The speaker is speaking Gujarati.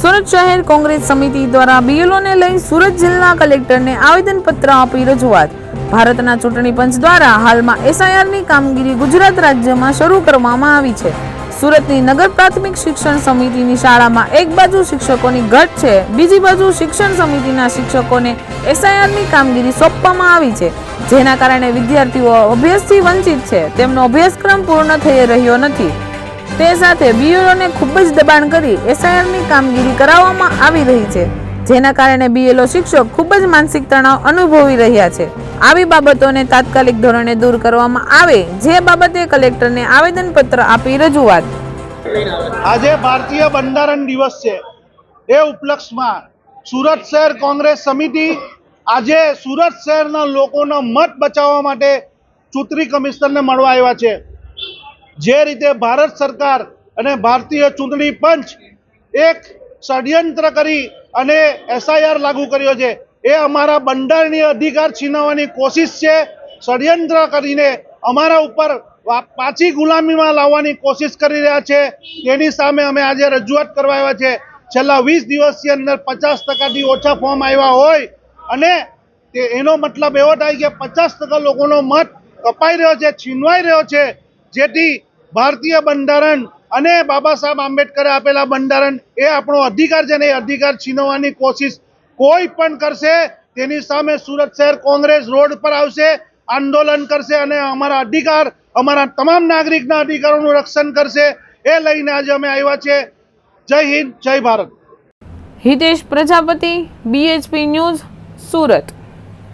સુરત શહેર કોંગ્રેસ સમિતિ દ્વારા બીએલઓને લઈ સુરત જિલ્લા કલેક્ટરને આવેદનપત્ર આપી રજૂઆત. ભારતના ચૂંટણી પંચ દ્વારા હાલમાં એસઆઈઆરની કામગીરી ગુજરાત રાજ્યમાં શરૂ કરવામાં આવી છે. સુરતની નગર પ્રાથમિક શિક્ષણ સમિતિની શાળામાં એક બાજુ શિક્ષકોની ઘટ છે, બીજી બાજુ શિક્ષણ સમિતિના શિક્ષકોને એસઆઈઆરની કામગીરી સોંપવામાં આવી છે. જેના કારણે વિદ્યાર્થીઓ અભ્યાસથી વંચિત છે. તેમનો અભ્યાસક્રમ પૂર્ણ થઈ રહ્યો નથી. તે સાથે બીએલઓને ખૂબ જ દબાણ કરી એસઆઈઆરની કામગીરી કરાવવામાં આવી રહી છે, જેના કારણે બીએલઓ શિક્ષક ખૂબ જ માનસિક તણાવ અનુભવી રહ્યા છે. આવી બાબતોને તાત્કાલિક ધોરણે દૂર કરવામાં આવે, જે બાબતે કલેક્ટરને આવેદનપત્ર આપી રજૂઆત. આજે ભારતીય બંધારણ દિવસ છે. એ ઉપલક્ષમાં સુરત શહેર કોંગ્રેસ સમિતિ આજે સુરત શહેરના લોકોનો મત બચાવવા માટે ચૂંટણી કમિશનરને મળવા આવ્યા છે. જે રીતે ભારત સરકાર અને ભારતીય ચૂંટણી પંચ એક ષડયંત્ર કરી અને એસઆઈઆર લાગુ કર્યો છે, એ અમારા બંધારણીય અધિકાર છીનવવાની કોશિશ છે, ષડયંત્ર કરીને અમારા ઉપર પાછી ગુલામીમાં લાવવાની કોશિશ કરી રહ્યા છે. તેની સામે અમે આજે રજૂઆત કરવા આવ્યા છે. છેલ્લા વીસ દિવસની અંદર પચાસ ટકાથી ઓછા ફોર્મ આવ્યા હોય અને તે, એનો મતલબ એવો થાય કે પચાસ ટકા લોકોનો મત કપાઈ રહ્યો છે, છીનવાઈ રહ્યો છે, જેથી ભારતીય બંધારણ અને બાબા સાહેબ આંબેડકરે આપેલા બંધારણ એ આપણો અધિકાર છે ને એ અધિકાર છીનવવાની કોશિશ કોઈ પણ કરશે, તેની સામે સુરત શહેર કોંગ્રેસ રોડ પર આવશે, આંદોલન કરશે અને અમારા અધિકાર, અમારા તમામ નાગરિકના અધિકારોનું રક્ષણ કરશે, એ લઈને આજે અમે આવ્યા છે જય હિન્દ, જય Bharat. Hitesh Prajapati BHP news Surat.